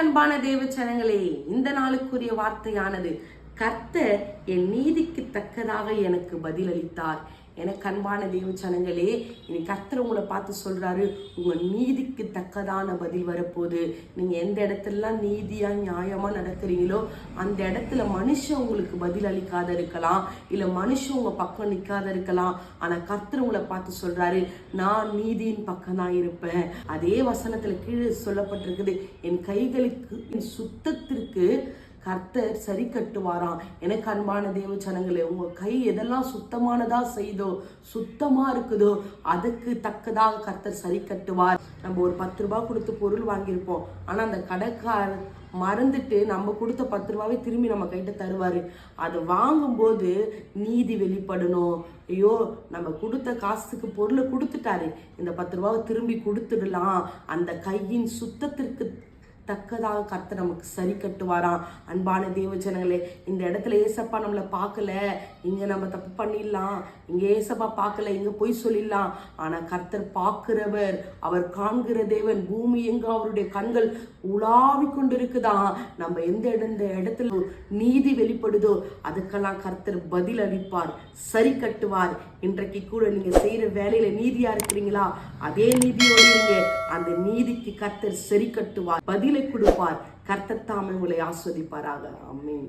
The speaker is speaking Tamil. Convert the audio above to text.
அன்பான தேவ ஜனங்களே இந்த நாளுக்குரிய வார்த்தையானது கர்த்தர் என் நீதிக்கு தக்கதாக எனக்கு பதிலளித்தார். எனக்கு அன்பான தெய்வ ஜனங்களே இனி கர்த்தர் உங்களை பார்த்து சொல்கிறாரு உங்கள் நீதிக்கு தக்கதான பதில் வரப்போகுது. நீங்கள் எந்த இடத்துலலாம் நீதியாக நியாயமாக நடக்கிறீங்களோ அந்த இடத்துல மனுஷன் உங்களுக்கு பதில் அளிக்காத இருக்கலாம் இல்லை மனுஷன் உங்கள் பக்கம் நிற்காத இருக்கலாம். ஆனால் கர்த்தர் உங்களை பார்த்து சொல்கிறாரு நான் நீதியின் பக்கம் தான் இருப்பேன். அதே வசனத்தில் கீழே சொல்லப்பட்டிருக்குது என் கைகளுக்கு என் சுத்தத்திற்கு கர்த்தர் சரி கட்டுவாராம். எனக்கு அன்பான தேவ ஜனங்களே உங்க கை எதெல்லாம் சுத்தமானதா செய்தோ சுத்தமா இருக்குதோ அதுக்கு தக்கதாக கர்த்தர் சரி கட்டுவார். நம்ம ஒரு பத்து ரூபாய் கொடுத்து பொருள் வாங்கியிருப்போம். ஆனா அந்த கடைக்கார மறந்துட்டு நம்ம கொடுத்த பத்து ரூபாவே திரும்பி நம்ம கைட்ட தருவாரு. அது வாங்கும்போது நீதி வெளிப்படணும். ஐயோ நம்ம கொடுத்த காசுக்கு பொருளை கொடுத்துட்டாரு. இந்த பத்து ரூபாவை திரும்பி கொடுத்துடலாம். அந்த கையின் சுத்தத்திற்கு தக்கதாக கர்த்தர் நமக்கு சரி கட்டுவாராம் அன்பான தேவஜனங்களே இந்த இடத்துல ஏசப்பா நம்மளை பார்க்கல. இங்க நம்ம தப்பு பண்ணிடலாம். இங்க ஏசப்பா பார்க்கல இங்க பொய் சொல்லிடலாம். ஆனா கர்த்தர் பார்க்கிறவர் அவர் காண்கிற தேவன் பூமி எங்க அவருடைய கண்கள் உலாவி கொண்டு இருக்குதான் நம்ம எந்த இடந்த இடத்துல நீதி வெளிப்படுதோ அதுக்கெல்லாம் கர்த்தர் பதில் அளிப்பார் சரி கட்டுவார். இன்றைக்கு கூட நீங்க செய்யற வேலையில நீதியா இருக்கிறீங்களா? அதே நீதியோடு இருங்க. அந்த நீதிக்கு கர்த்தர் சரி கட்டுவார். பதிலை கொடுப்பார். கர்த்தர் உங்களை ஆஸ்வதிப்பாராக. அம்மேன்